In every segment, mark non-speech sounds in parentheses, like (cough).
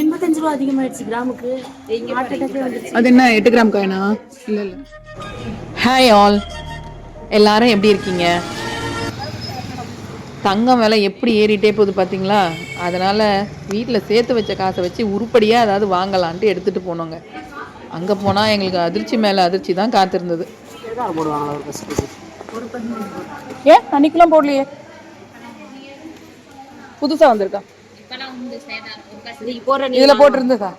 எண்பத்தஞ்சு ரூபா அதிகமாயிடுச்சு கிராமுக்கு. ஹார்ட் அட்டாக்கே வந்துருச்சு. அது என்ன எட்டு கிராம் காயினா இல்லை இல்லை. ஹாய் ஆல் எல்லாரும் எப்படி இருக்கீங்க? தங்கம் விலை எப்படி ஏறிட்டே போகுது பார்த்தீங்களா அதனால் வீட்டில் சேர்த்து வச்ச காசை வச்சு உருப்படியாக ஏதாவது வாங்கலான்ட்டு எடுத்துகிட்டு போனோங்க. அங்கே போனால் எங்களுக்கு அதிர்ச்சி மேலே அதிர்ச்சி தான் காத்திருந்தது. ஏன் அன்னைக்கெல்லாம் போடலையே? புதுசாக வந்திருக்கா? இதில் போட்டிருந்ததா?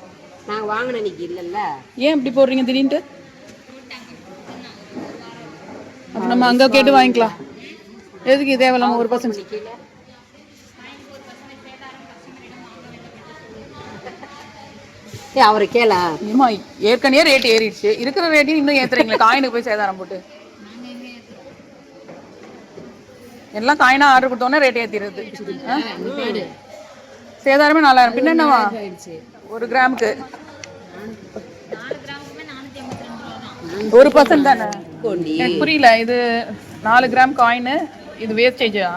நாங்க வாங்கின இன்னைக்கு இல்லல்ல. ஏன் இப்படி போடுறீங்க திடீர்னு? அப்ப நம்ம அங்க கேட்டு வாங்கிக்கலாம். எதுக்கு தேவையில்லாம ஒரு பர்சன்ட்? ஏ அவரை கேள? ஏமா ஏற்கனவே ரேட் ஏறிடுச்சு. இருக்கிற ரேட்டையும் இன்னும் ஏத்துறீங்களா. காயினுக்கு போய் சேதாரம் போட்டு. எல்லாம் காயினா ஆர்டர் கொடுத்தோன்னே ரேட் ஏத்திடுறது? சேதாரமே நாலாயிரம். பின்ன என்னவா? ஒரு கிராமுக்கு. ஒரு பர்சன்ட் தானே? எனக்கு புரியல இது நாலு கிராம் காயின் இது வேஸ்டேஜா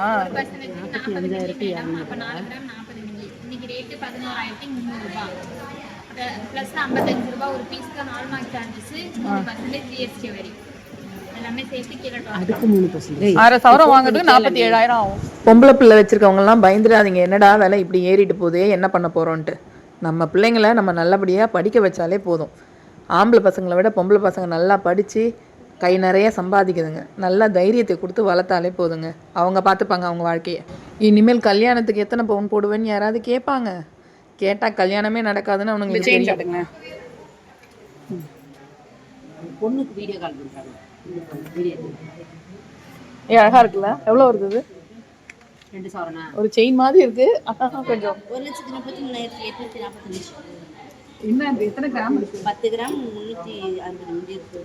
ப்ளஸ் ஐம்பத்தஞ்சு ரூபாய் ஒரு பீஸ்க்கு ஹால்மார்க் சார்ஜஸ் மூணு பர்சன்டேஜ் ஜிஎஸ்டி வரி. சவரம் வாங்குறதுக்கு நாற்பத்தி ஏழாயிரம் ஆகும். பொம்பளை பிள்ளை வச்சிருக்கவங்கலாம் பயந்துடாதீங்க. என்னடா விலை இப்படி ஏறிட்டு போதே என்ன பண்ண போறோன்ட்டு. நம்ம பிள்ளைங்கள நம்ம நல்லபடியாக படிக்க வச்சாலே போதும். ஆம்பளை பசங்களை விட பொம்பளை பசங்க நல்லா படித்து கை நிறைய சம்பாதிக்குதுங்க. நல்லா தைரியத்தை கொடுத்து வளர்த்தாலே போதுங்க. அவங்க பார்த்துப்பாங்க அவங்க வாழ்க்கையை. இனிமேல் கல்யாணத்துக்கு எத்தனை பவுன் போடுவேன்னு யாராவது கேட்பாங்க. கேட்டால் கல்யாணமே நடக்காதுன்னு அவனுங்களுக்கு தெரியும். பொண்ணுக்கு வீடியோ கால் பண்றாங்க வீடியோ ஏ அழகா இருக்குல்ல? எவ்வளோ வருது? ரெண்டு சவரனா ஒரு செயின் மாதிரி இருக்கு. (laughs) கொஞ்சம். ஒரு லட்சத்தி முப்பத்தி மூணாயிரத்தி எட்நூத்தி நாற்பத்தஞ்சு என்ன எத்தனை கிராம் இருக்கு? பத்து கிராம் முந்நூற்றி அறுபது மில்லி இருக்கு.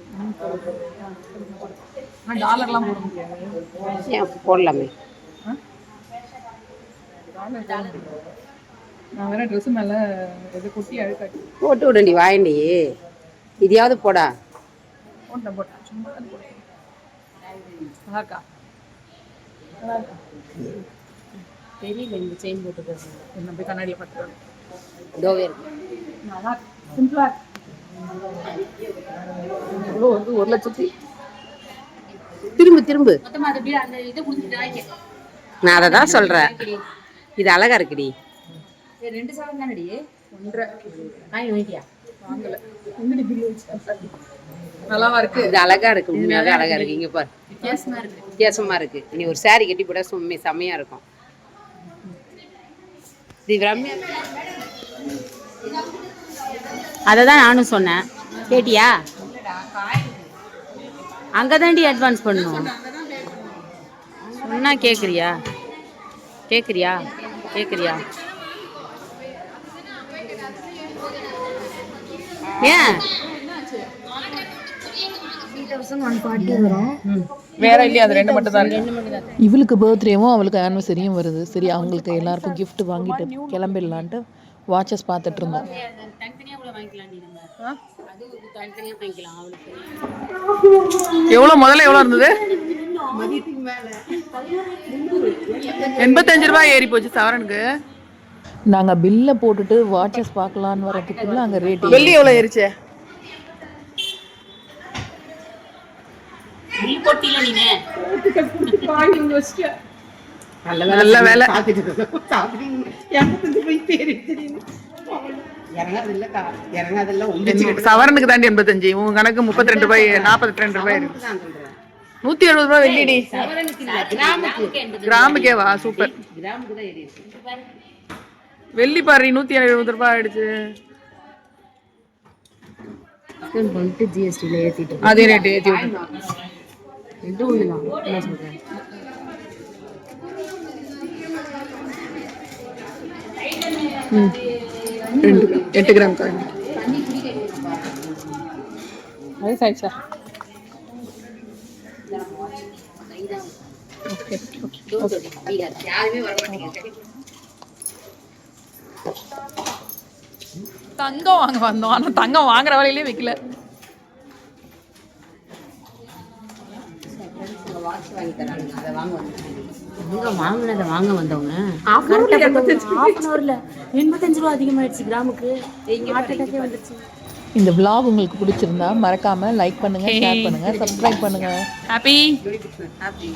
டாலர்லாம் போட முடியாது. போடலாமே. நான் வேற ட்ரெஸ் மேல இது குட்டி அழுக்காட்டி போட்டு விடண்டி வாயண்டி இதையாவது போடா. போட்டேன் போட்டேன் சும்மா தான் போட்டேன் இருக்கா இருக்கா தெரியல இந்த செயின் போட்டு என்ன போய் கண்ணாடியில் பார்த்துட்டு டோவே இருக்கு நல்லா சிம்பிளா எவ்வளோ வந்து ஒரு லட்சத்தி. திரும்பு திரும்பு. மொத்தமாக அது அப்படியே அந்த இதை கொடுத்துட்டு நான் அதை தான் சொல்றேன். இது அழகா இருக்குடி. ரெண்டு சவரம் தானடி? ஒன்றரை. காயின் வாங்கிட்டியா? வாங்கல. எங்கடி பில்லு வச்சு நல்லாவா இருக்கு? இது அழகா இருக்கு உண்மையாவே அழகா இருக்கு. இங்க பாரு. வித்தியாசமா இருக்கு. வித்தியாசமா இருக்கு. நீ ஒரு saree கட்டி போட சும்மே செம்மையா இருக்கும். இது ரம்யா அதை தான் நானும் சொன்னேன். கேட்டியா? அங்கே தாண்டி அட்வான்ஸ் பண்ணணும். சொன்னா கேட்குறியா கேட்குறியா கேட்குறியா ஏன்? வேற இல்லையா? அது ரெண்டு மட்டும் தான் இருக்கு. இவளுக்கு பர்த்டேவும் அவளுக்கு ஆனிவர்சரியும் வருது. சரி அவங்களுக்கு எல்லாருக்கும் gift வாங்கிட்டு கிளம்பிடலான்ட்டு வாட்சஸ் பார்த்துட்டு இருந்தோம். எவ்வளோ முதல்ல எவ்வளோ இருந்தது? எண்பத்தஞ்சு ரூபாய் ஏறி போச்சு சவரனுக்கு. நாங்கள் பில்லை போட்டுட்டு வாட்சஸ் பார்க்கலான்னு வரதுக்குள்ள அங்கே ரேட் வெள்ளி எவ்வளோ ஏறிச்சே? நல்ல வேலை. சவரனுக்கு தாண்டி எண்பத்தஞ்சு. உங்க கணக்கு முப்பத்தி ரெண்டு ரூபாய் நாற்பத்தி ரெண்டு ரூபாய் இருக்கு நூத்தி எழுபது ரூபாய் வெள்ளிடி. கிராமுக்கேவா? சூப்பர். கிராமுக்கு தான் ஏறி இருக்கு வெள்ளி பாரு நூத்தி எழுபது ரூபாய் ஆயிடுச்சு. பண்ணிட்டு ஜிஎஸ்டியில் ஏற்றிட்டு அதே ரேட்டு ஏற்றி ரெண்டும் ஒன்று தான். என்ன சொல்கிறேன் ரெண்டு எட்டு கிராம் காயின் வயசாயிடுச்சா ஓகே ஓகே யாருமே வர மாட்டேங்க தங்கம் வாங்க வந்தோம். ஆனா தங்கம் வாங்குற வேலையிலே வைக்கல. வாட்ச் வாங்கி தராங்க அதை வாங்க வந்தாங்க வாங்கினதை வாங்க வந்தவங்க எண்பத்தஞ்சு ரூபா அதிகமாயிடுச்சு கிராமுக்கு. வந்துருச்சு. இந்த vlog உங்களுக்கு பிடிச்சிருந்தா மறக்காம லைக் பண்ணுங்க ஷேர் பண்ணுங்க சப்ஸ்கிரைப் பண்ணுங்க. Happy happy